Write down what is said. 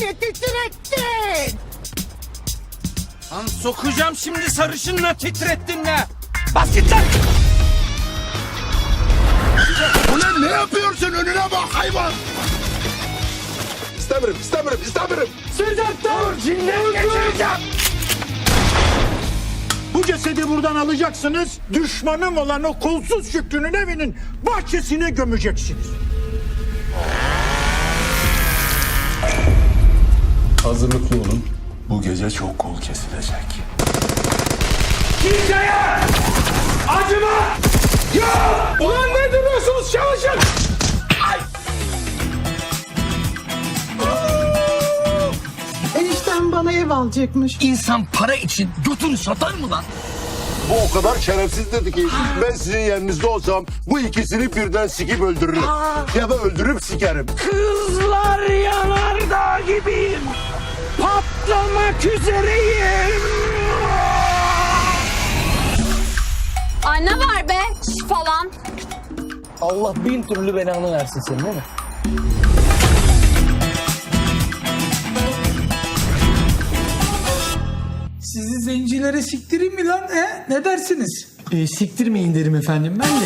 beni titrettin. Lan sokacağım şimdi sarışınla titrettinle. Bas git lan. Ulan ne yapıyorsun önüne bak hayvan. İstemirim, istemirim, istemirim. Sedat dur, cinleri geçireceğim. Bu cesedi buradan alacaksınız, düşmanım olan o kolsuz Şükrü'nün evinin bahçesine gömeceksiniz. Hazırlıklı olun. Bu gece çok kol kesilecek. Ulan ne duruyorsunuz çalışın! Eniştem bana ev alacakmış. İnsan para için götünü satar mı lan? Bu o kadar şerefsiz dedi ki ben sizin yerinizde olsam bu ikisini birden sikip öldürürüm. Ya da öldürüp sikerim. Kızlar yanardağ gibiyim. Patlamak üzereyim. Ay ne var be Şş, falan. Allah bin türlü belanı versin senin değil mi? Sizi zencilere siktireyim mi lan he? Ne dersiniz? E, siktirmeyin derim efendim ben de.